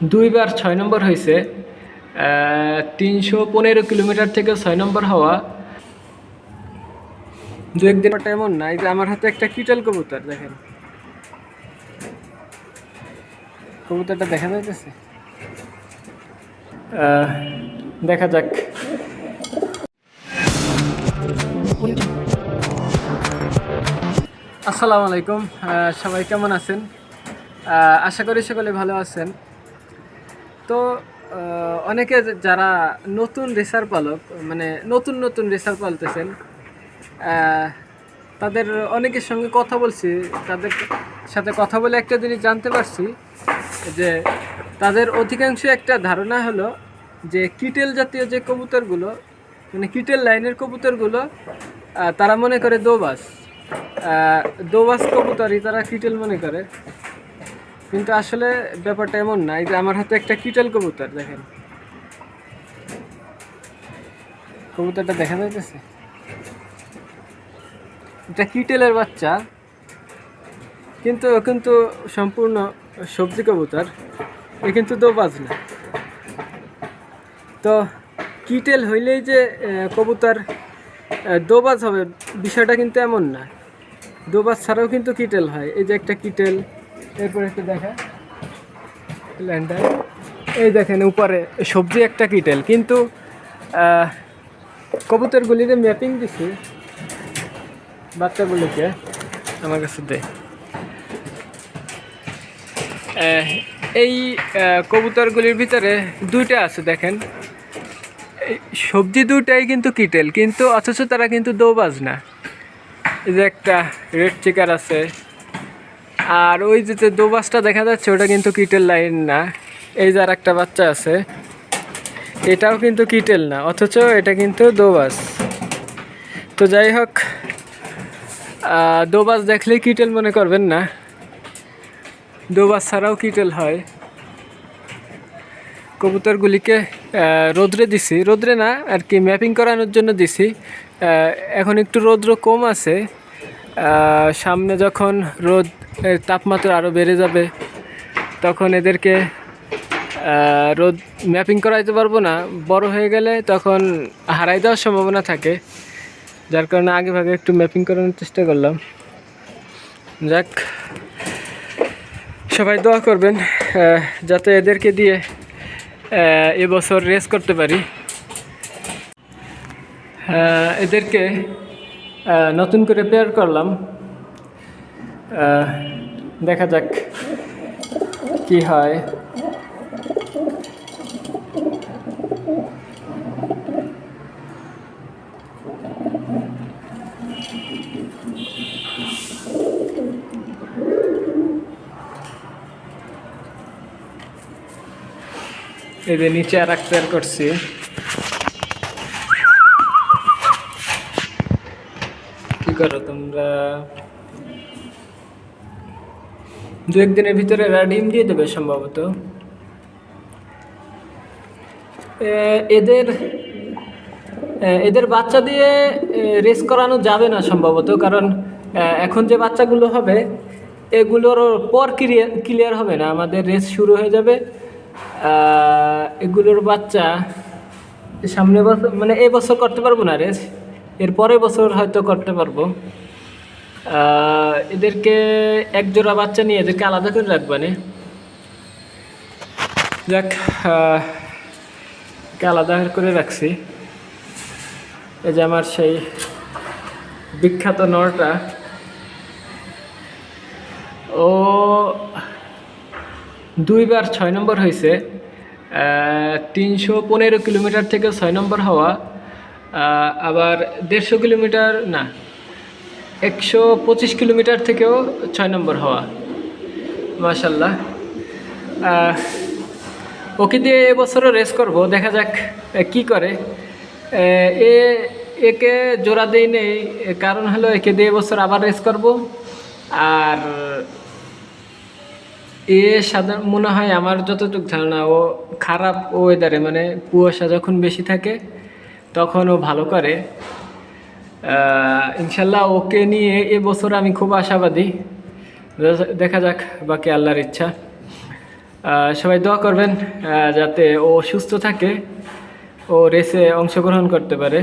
দুইবার ছয় নম্বর হয়েছে তিনশো পনেরো কিলোমিটার থেকে ছয় নম্বর হওয়া। দু একদিন এমন না, এই যে আমার হাতে একটা কিটেল কবুতর, দেখেন। কবুতরটা দেখা যাইতেছে? দেখা যাক। আসসালামু আলাইকুম সবাই কেমন আছেন? আশা করি সকলে ভালো আছেন। তো অনেকে যারা নতুন রেসার পালক মানে নতুন নতুন রেসার পালতেছেন তাদের অনেকের সঙ্গে কথা বলছি, তাদের সাথে কথা বলে একটা জিনিস জানতে পারছি, যে তাদের অধিকাংশ একটা ধারণা হলো যে কিটেল জাতীয় যে কবুতরগুলো মানে কিটেল লাইনের কবুতরগুলো তারা মনে করে দোবাস। দোবাস কবুতরই তারা কিটেল মনে করে। কিন্তু আসলে ব্যাপারটা এমন না, এই যে আমার হাতে একটা কিটেল কবুতর, দেখেন। কবুতরটা দেখা যাইতেছে? এটা কিটেলের বাচ্চা, কিন্তু কিন্তু সম্পূর্ণ সবজি কবুতর, এ কিন্তু দোবাজ না তো কিটেল হইলেই যে কবুতর দোবাজ হবে, বিষয়টা কিন্তু এমন না। দোবাজ ছাড়াও কিন্তু কিটেল হয়। এই যে একটা কিটেল এরপর একটু দেখা ল্যান্ডার এই দেখেন উপরে সবজি একটা কিটেল কিন্তু কবুতরগুলিতে ম্যাপিং দিছি। বাচ্চাগুলিকে আমার কাছে আহ, এই কবুতরগুলির ভিতরে দুইটা আছে দেখেন। সবজি দুইটাই কিন্তু কিটেল কিন্তু অথচ তারা কিন্তু দৌবাজ না। এই যে একটা রেড চিকার আছে আর ওই যে যে দোবাসটা দেখা যাচ্ছে, ওটা কিন্তু কিটেল লাইন না। এই যে আর একটা বাচ্চা আছে, এটাও কিন্তু কিটেল না, অথচ এটা কিন্তু দোবাস। তো যাই হোক দোবাস দেখলেই কিটেল মনে করবেন না। দোবাস ছাড়াও কিটেল হয়। কবুতরগুলিকে রোদ্রে দিছি। রোদ্রে না, আর কি ম্যাপিং করানোর জন্য দিছি। এখন একটু রৌদ্র কম আছে। সামনে যখন রোদ তাপমাত্রা আরও বেড়ে যাবে, তখন এদেরকে রোদ ম্যাপিং করাইতে পারব না। বড় হয়ে গেলে তখন হারাই দেওয়ার সম্ভাবনা থাকে, যার কারণে আগে ভাগে একটু ম্যাপিং করানোর চেষ্টা করলাম। যাক, সবাই দোয়া করবেন যাতে এদেরকে দিয়ে এবছর রেস করতে পারি। এদেরকে নতুন করে পেয়ার করলাম। দেখা যাক কি হয়। এই যে নিচে আর এক পেয়ার করছি। কি করো তোমরা? দু একদিনের ভিতরে এরা ডিম দিয়ে দেবে সম্ভবত। এদের এদের বাচ্চা দিয়ে রেস করানো যাবে না সম্ভবত, কারণ এখন যে বাচ্চাগুলো হবে, এগুলোর পর ক্লিয়ার ক্লিয়ার হবে না, আমাদের রেস শুরু হয়ে যাবে। এগুলোর বাচ্চা সামনে বছর মানে এবছর করতে পারব না রেস, এর পরের বছর হয়তো করতে পারব। এদেরকে এক জোড়া বাচ্চা নিয়ে এদেরকে আলাদা করে রাখবানে যাক আলাদা করে রাখছি। এই যে আমার সেই বিখ্যাত নরটা। ও দুইবার ছয় নম্বর হয়েছে তিনশো পনেরো কিলোমিটার থেকে ছয় নম্বর হওয়া। আবার দেড়শো কিলোমিটার, না একশো পঁচিশ কিলোমিটার থেকেও ছয় নম্বর হওয়া। মাশাল্লাহ ওকে দিয়ে এবছরও রেস করব, দেখা যাক কি করে। এ একে জোড়া দেই নেই কারণ হলো একে দিয়ে এবছর আবার রেস করব। আর এ সাধারণ, মনে হয় আমার যতটুকু ধারণা, ও খারাপ ওয়েদারে মানে কুয়াশা যখন বেশি থাকে, তখন ও ভালো করে। ইনশাল্লাহ ওকে নিয়ে এবছর আমি খুব আশাবাদী। দেখা যাক, বাকি আল্লাহর ইচ্ছা। সবাই দোয়া করবেন যাতে ও সুস্থ থাকে, ও রেসে অংশগ্রহণ করতে পারে।